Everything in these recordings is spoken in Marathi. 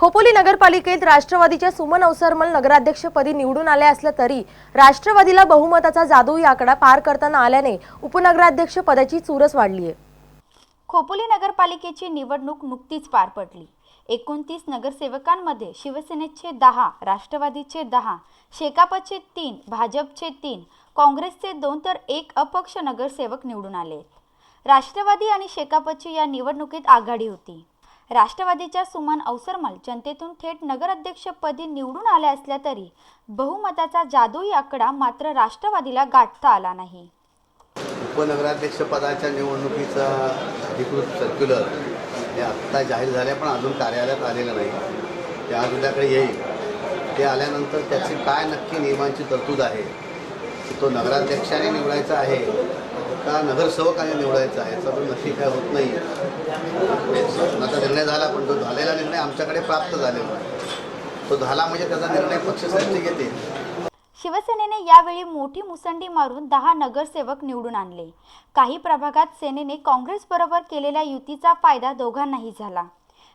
खोपोली नगरपालिकेत राष्ट्रवादीच्या सुमन अवसरमल नगराध्यक्षपदी निवडून आले असलं तरी राष्ट्रवादीला बहुमताचा जादुई आकडा पार करताना आल्याने उपनगराध्यक्ष पदाची चुरस वाढली आहे. खोपोली नगरपालिकेची निवडणूक नुकतीच पार पडली. एकोणतीस नगरसेवकांमध्ये शिवसेनेचे दहा राष्ट्रवादीचे दहा शेकापचे तीन भाजपचे तीन काँग्रेसचे दोन तर एक अपक्ष नगरसेवक निवडून आले. राष्ट्रवादी आणि शेकापची या निवडणुकीत आघाडी होती. राष्ट्रवादीच्या सुमन अवसरमल जनतेतून थेट नगराध्यक्षपदी निवडून आल्या असल्या तरी बहुमताचा जादुई आकडा मात्र राष्ट्रवादीला गाठता आला नाही. उपनगराध्यक्षपदाच्या निवडणुकीचा अधिकृत सर्क्युलर हे आत्ता जाहीर झाले पण अजून कार्यालयात आलेलं नाही. ते आज उद्याकडे येईल. ते आल्यानंतर त्याची काय नक्की नियमांची तरतूद आहे तो नगराध्यक्षाने निवडायचा आहे का नगरसेवकाने निवडायचा याचा पण नक्की काय होत नाही आता निर्णय झाला पण तो झालेला निर्णय आमच्याकडे प्राप्त झालेला तो झाला म्हणजे त्याचा निर्णय पक्षश्रेष्ठी घेते. शिवसेनेने यावेळी मोठी मुसंडी मारून दहा नगरसेवक निवडून आणले. काही प्रभागात सेनेने काँग्रेसबरोबर केलेल्या युतीचा फायदा दोघांनाही झाला.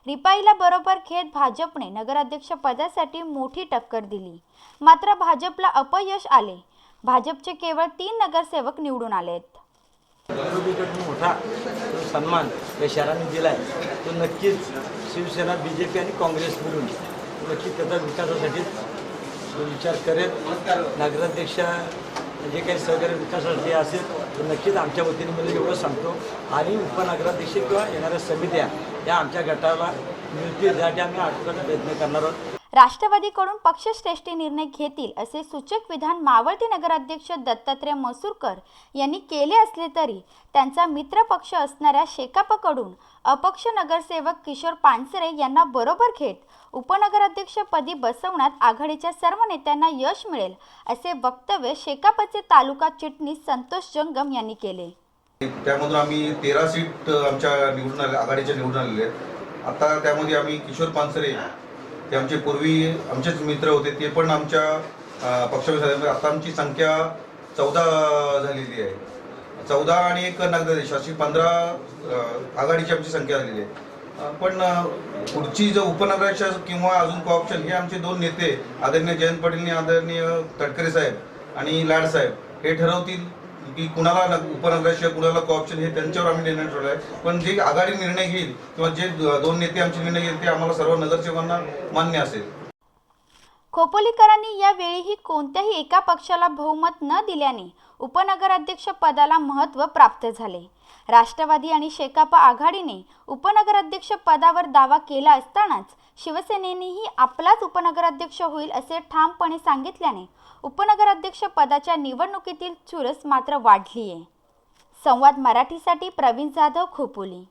रिपाईला बरोबर खेळ भाजपने नगराध्यक्ष पदासाठी मोठी टक्कर दिली. मात्र भाजपला अपयश आले. भाजपचे केवळ तीन नगरसेवक निवडून आलेत. मोठा जो सन्मान या शहराने दिला आहे. तो नक्कीच शिवसेना बी जे पी आणि काँग्रेस मिळून नक्कीच त्याचा विकासासाठी विचार करेल नगराध्यक्ष जे काही सहकार्य विकासासाठी असेल तर नक्कीच आमच्या वतीने मला एवढं सांगतो. आणि उपनगराध्यक्ष किंवा येणाऱ्या समित्या या आमच्या गटाला मिळतील त्यासाठी आम्ही आठवण्याचा प्रयत्न करणार आहोत. राष्ट्रवादीकडून पक्षश्रेष्ठी निर्णय घेतील असे सूचक विधान मावळते नगराध्यक्ष दत्तात्रय मसूरकर यांनी केले असले तरी त्यांचा मित्रपक्ष असणाऱ्या शेकापकडून अपक्ष नगरसेवक किशोर पानसरे यांना बरोबर घेत उपनगराध्यक्षपदी बसवण्यात आघाडीच्या सर्व नेत्यांना यश मिळेल असे वक्तव्य शेकापचे तालुका चिटणीस संतोष जंगम यांनी केले. त्यामधून आम्ही तेरा सीट आमच्या निवडून आले आघाडीच्या निवडून आलेले आहेत. आता त्यामध्ये आम्ही किशोर पानसरे ते आमचे पूर्वी आमचेच मित्र होते ते पण आमच्या अ, पक्षामध्ये आता आमची संख्या चौदा झालेली आहे. चौदा आणि एक नगराध्यक्ष अशी पंधरा आघाडीची आमची संख्या झालेली आहे. पण पुढची जो उपनगराक्ष किंवा अजून कॉप्शन हे आमचे दोन नेते आदरणीय जयंत पाटील आणि आदरणीय तटकरे साहेब आणि लाड साहेब हे ठरवतील. की कुणाला न- उपनगराध्यक्ष कुणाला कॉप्शन हे त्यांच्यावर आम्ही निर्णय ठेवला आहे. पण जे आघाडी निर्णय घेईल किंवा जे दोन नेते आमचे निर्णय घेईल ते आम्हाला सर्व नगरसेवकांना मान्य असेल. खोपोलीकरांनी यावेळीही कोणत्याही एका पक्षाला बहुमत न दिल्याने उपनगराध्यक्ष पदाला महत्त्व प्राप्त झाले. राष्ट्रवादी आणि शेकापा आघाडीने उपनगराध्यक्ष पदावर दावा केला असतानाच शिवसेनेनेही आपलाच उपनगराध्यक्ष होईल असे ठामपणे सांगितल्याने उपनगराध्यक्ष पदाच्या निवडणुकीतील चुरस मात्र वाढली आहे संवाद मराठीसाठी प्रवीण जाधव खोपोली.